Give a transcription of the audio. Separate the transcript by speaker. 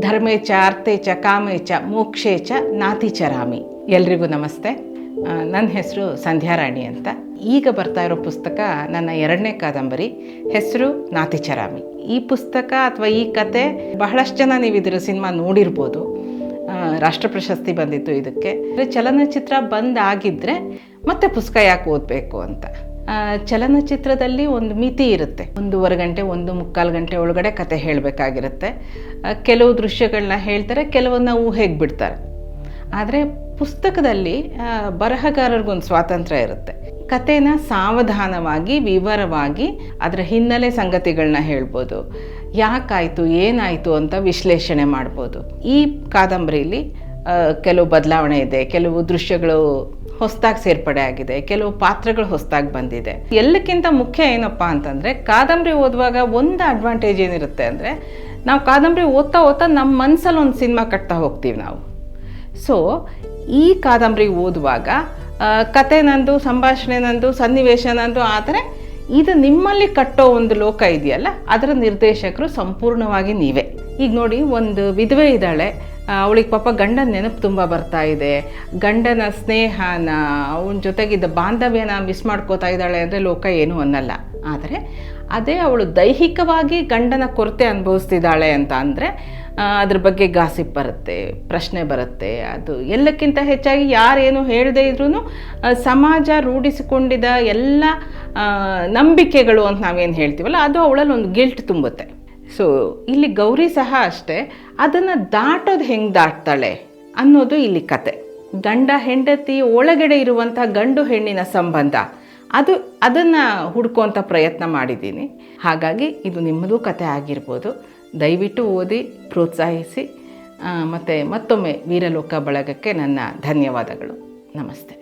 Speaker 1: ಧರ್ಮೇಚ ಚ ಕಾಮೇಚ ಮೋಕ್ಷೇಚ ನಾತಿಚರಾಮಿ ಎಲ್ರಿಗೂ ನಮಸ್ತೆ. ನನ್ನ ಹೆಸರು ಸಂಧ್ಯಾರಾಣಿ ಅಂತ. ಈಗ ಬರ್ತಾ ಇರೋ ಪುಸ್ತಕ ನನ್ನ ಎರಡನೇ ಕಾದಂಬರಿ, ಹೆಸರು ನಾತಿಚರಾಮಿ ಈ ಪುಸ್ತಕ ಅಥವಾ ಈ ಕತೆ ಬಹಳಷ್ಟು ಜನ ನೀವು ಇದರ ಸಿನಿಮಾ ನೋಡಿರ್ಬೋದು. ರಾಷ್ಟ್ರ ಪ್ರಶಸ್ತಿ ಬಂದಿತ್ತು ಇದಕ್ಕೆ. ಚಲನಚಿತ್ರ ಬಂದಾಗಿದ್ದರೆ ಮತ್ತೆ ಪುಸ್ತಕ ಯಾಕೆ ಓದಬೇಕು ಅಂತ. ಚಲನಚಿತ್ರದಲ್ಲಿ ಒಂದು ಮಿತಿ ಇರುತ್ತೆ. ಒಂದೂವರೆ ಗಂಟೆ ಒಂದು ಮುಕ್ಕಾಲು ಗಂಟೆ ಒಳಗಡೆ ಕತೆ ಹೇಳಬೇಕಾಗಿರುತ್ತೆ. ಕೆಲವು ದೃಶ್ಯಗಳನ್ನ ಹೇಳ್ತಾರೆ ಕೆಲವನ್ನ ಊಹೆಗೆ ಬಿಡ್ತಾರೆ ಆದರೆ ಪುಸ್ತಕದಲ್ಲಿ ಬರಹಗಾರರಿಗೊಂದು ಸ್ವಾತಂತ್ರ್ಯ ಇರುತ್ತೆ. ಕಥೆನ ಸಾವಧಾನವಾಗಿ ವಿವರವಾಗಿ ಅದರ ಹಿನ್ನೆಲೆ ಸಂಗತಿಗಳನ್ನ ಹೇಳ್ಬೋದು. ಯಾಕಾಯಿತು ಏನಾಯಿತು ಅಂತ ವಿಶ್ಲೇಷಣೆ ಮಾಡ್ಬೋದು. ಈ ಕಾದಂಬರಿಲಿ ಆ, ಕೆಲವು ಬದಲಾವಣೆ ಇದೆ, ಕೆಲವು ದೃಶ್ಯಗಳು ಹೊಸದಾಗಿ ಸೇರ್ಪಡೆ ಆಗಿದೆ, ಕೆಲವು ಪಾತ್ರಗಳು ಹೊಸದಾಗಿ ಬಂದಿದೆ. ಎಲ್ಲಕ್ಕಿಂತ ಮುಖ್ಯ ಏನಪ್ಪ ಅಂತಂದರೆ, ಕಾದಂಬರಿ ಓದುವಾಗ ಒಂದು ಅಡ್ವಾಂಟೇಜ್ ಏನಿರುತ್ತೆ ಅಂದರೆ, ನಾವು ಕಾದಂಬರಿ ಓದ್ತಾ ಓದ್ತಾ ನಮ್ಮ ಮನಸ್ಸಲ್ಲಿ ಒಂದು ಸಿನಿಮಾ ಕಟ್ತಾ ಹೋಗ್ತೀವಿ ನಾವು. ಸೊ ಈ ಕಾದಂಬರಿ ಓದುವಾಗ ಕತೆ ನಂದು, ಸಂಭಾಷಣೆ ನಂದು, ಸನ್ನಿವೇಶ ನಂದು ಆದರೆ ಇದು ನಿಮ್ಮಲ್ಲಿ ಕಟ್ಟೋ ಒಂದು ಲೋಕ ಇದೆಯಲ್ಲ, ಅದರ ನಿರ್ದೇಶಕರು ಸಂಪೂರ್ಣವಾಗಿ ನೀವೇ. ಈಗ ನೋಡಿ, ಒಂದು ವಿಧವೆ ಇದ್ದಾಳೆ ಅವಳಿಗೆ ಪಾಪ ಗಂಡನ ನೆನಪು ತುಂಬ ಬರ್ತಾ ಇದೆ. ಗಂಡನ ಸ್ನೇಹನ, ಅವನ ಜೊತೆಗಿದ್ದ ಬಾಂಧವ್ಯನ ಮಿಸ್ ಮಾಡ್ಕೋತಾ ಇದ್ದಾಳೆ ಅಂದರೆ ಲೋಕ ಏನೂ ಅನ್ನಲ್ಲ. ಆದರೆ ಅದೇ ಅವಳು ದೈಹಿಕವಾಗಿ ಗಂಡನ ಕೊರತೆ ಅನುಭವಿಸ್ತಿದ್ದಾಳೆ ಅಂತ ಅಂದರೆ ಅದ್ರ ಬಗ್ಗೆ ಗಾಸಿಪ್ ಬರುತ್ತೆ, ಪ್ರಶ್ನೆ ಬರುತ್ತೆ. ಅದು ಎಲ್ಲಕ್ಕಿಂತ ಹೆಚ್ಚಾಗಿ ಯಾರೇನು ಹೇಳದೇ ಇದ್ರೂ ಸಮಾಜ ರೂಢಿಸಿಕೊಂಡಿದ್ದ ಎಲ್ಲ ನಂಬಿಕೆಗಳು ಅಂತ ನಾವೇನು ಹೇಳ್ತೀವಲ್ಲ, ಅದು ಅವಳಲ್ಲಿ ಒಂದು ಗಿಲ್ಟ್ ತುಂಬುತ್ತೆ. ಸೊ ಇಲ್ಲಿ ಗೌರಿ ಸಹ ಅಷ್ಟೇ. ಅದನ್ನು ದಾಟೋದು ಹೆಂಗೆ ದಾಟ್ತಾಳೆ ಅನ್ನೋದು ಇಲ್ಲಿ ಕತೆ. ಗಂಡ, ಹೆಂಡತಿ, ಒಳಗಡೆ ಇರುವಂಥ ಗಂಡು, ಹೆಣ್ಣಿನ ಸಂಬಂಧ. ಅದು ಅದನ್ನು ಹುಡ್ಕೋಂಥ ಪ್ರಯತ್ನ ಮಾಡಿದ್ದೀನಿ. ಹಾಗಾಗಿ ಇದು ನಿಮ್ಮದು ಕತೆ ಆಗಿರ್ಬೋದು. ದಯವಿಟ್ಟು ಓದಿ, ಪ್ರೋತ್ಸಾಹಿಸಿ ಮತ್ತು ಮತ್ತೊಮ್ಮೆ ವೀರಲೋಕ ಬಳಗಕ್ಕೆ ನನ್ನ ಧನ್ಯವಾದಗಳು. ನಮಸ್ತೆ.